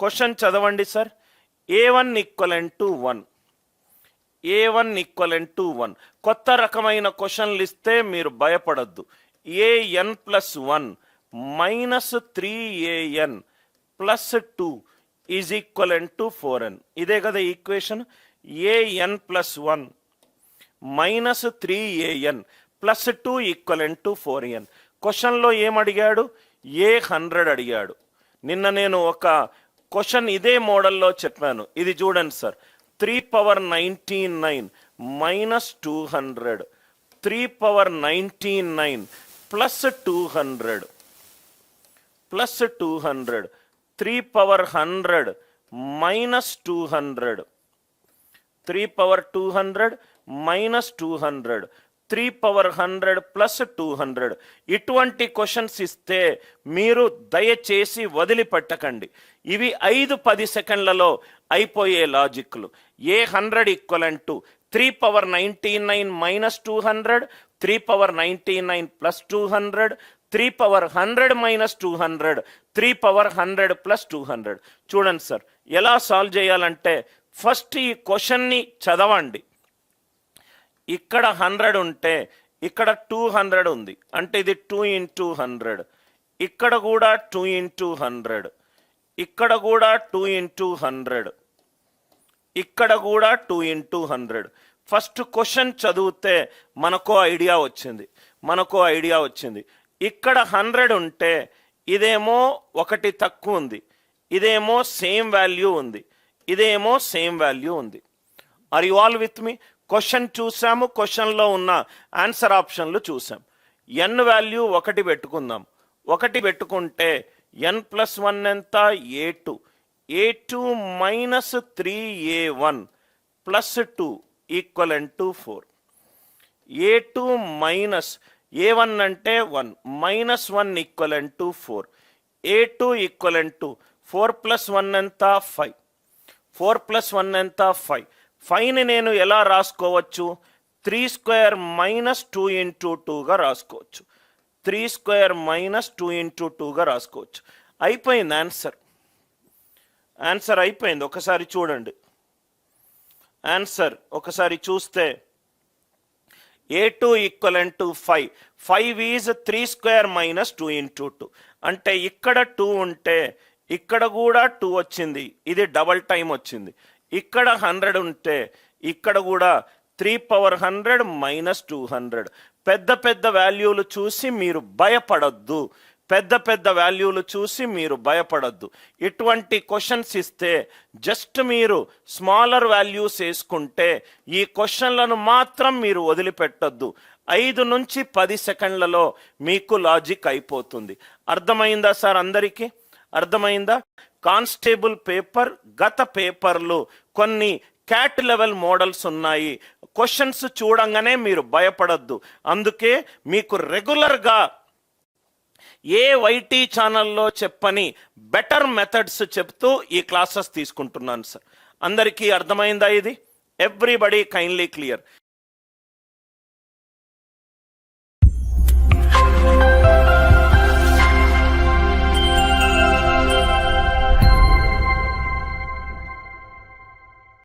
Question చదవండి sir A one equivalent to one A one equivalent to one కొత్త రకమైన క్వశ్చన్లు ఇస్తే మీరు భయపడద్దు. AN plus one minus three AN plus two is equivalent to four N ఇదే కదా equation AN plus one minus three AN plus two equivalent to four N క్వశ్చన్లో ఏమడిగాడు ఏ హండ్రెడ్ అడిగాడు. నిన్న నేను ఒక క్వశ్చన్ ఇదే మోడల్లో చెప్పాను. ఇది చూడండి sir. Three power ninety nine minus two hundred. Three power ninety nine plus two hundred. Plus two hundred. Three power hundred minus two hundred. Three power two hundred minus two hundred. Three power hundred plus two hundred. ఇటువంటి questions ఇస్తే మీరు దయచేసి వదిలిపెట్టకండి. ఇవి ఐదు పది సెకండ్లలో అయిపోయే లాజిక్లు. A hundred equivalent to three power ninety nine minus two hundred three power ninety nine plus two hundred three power hundred minus two hundred three power hundred plus two hundred. చూడండి సార్ ఎలా solve చేయాలంటే first ఈ క్వశ్చన్ని చదవండి. ఇక్కడ hundred ఉంటే ఇక్కడ two hundred ఉంది. అంటే ఇది టూ ఇంటూ హండ్రెడ్. ఇక్కడ కూడా టూ ఇంటూ హండ్రెడ్. ఇక్కడ కూడా టూ ఇంటూ హండ్రెడ్. ఇక్కడ కూడా two into hundred. First question చదివితే మనకో ఐడియా వచ్చింది. మనకో ఐడియా వచ్చింది. ఇక్కడ హండ్రెడ్ ఉంటే ఇదేమో ఒకటి తక్కువ ఉంది. ఇదేమో సేమ్ వాల్యూ ఉంది. ఇదేమో సేమ్ వాల్యూ ఉంది. Are you all with me question చూసాము క్వశ్చన్లో ఉన్న ఆన్సర్ ఆప్షన్లు చూసాం. ఎన్ వాల్యూ ఒకటి పెట్టుకుందాం. ఒకటి పెట్టుకుంటే ఎన్ ప్లస్ వన్ ఎంత? A two A two minus three A one plus two equivalent to four A two minus A one అంటే one minus one equivalent to four A two equivalent to four plus one ఎంత? Five four plus one ఎంత? Five fine నేను ఎలా రాసుకోవచ్చు? Three square minus two into టూగా రాసుకోవచ్చు. Three square minus two into టూగా రాసుకోవచ్చు. అయిపోయింది ఆన్సర్. ఆన్సర్ అయిపోయింది. ఒకసారి చూడండి. ఆన్సర్ ఒకసారి చూస్తే A two equivalent to five. Five is three square minus two into two. అంటే ఇక్కడ టూ ఉంటే ఇక్కడ కూడా టూ వచ్చింది. ఇది డబల్ టైం వచ్చింది. ఇక్కడ హండ్రెడ్ ఉంటే ఇక్కడ కూడా three power hundred minus two hundred. పెద్ద పెద్ద వాల్యూలు చూసి మీరు భయపడొద్దు. పెద్ద పెద్ద వాల్యూలు చూసి మీరు భయపడద్దు. ఇటువంటి క్వశ్చన్స్ ఇస్తే జస్ట్ మీరు స్మాలర్ వాల్యూస్ వేసుకుంటే ఈ క్వశ్చన్లను మాత్రం మీరు వదిలిపెట్టొద్దు. ఐదు నుంచి పది సెకండ్లలో మీకు లాజిక్ అయిపోతుంది. అర్థమైందా సార్ అందరికీ? అర్థమైందా? కానిస్టేబుల్ పేపర్ గత పేపర్లు కొన్ని క్యాట్ లెవెల్ మోడల్స్ ఉన్నాయి. క్వశ్చన్స్ చూడంగానే మీరు భయపడద్దు. అందుకే మీకు రెగ్యులర్గా ఏ వైటీ ఛానల్లో చెప్పని బెటర్ మెథడ్స్ చెప్తూ ఈ క్లాసెస్ తీసుకుంటున్నాను సార్. అందరికీ అర్థమైందా ఇది? Everybody kindly clear.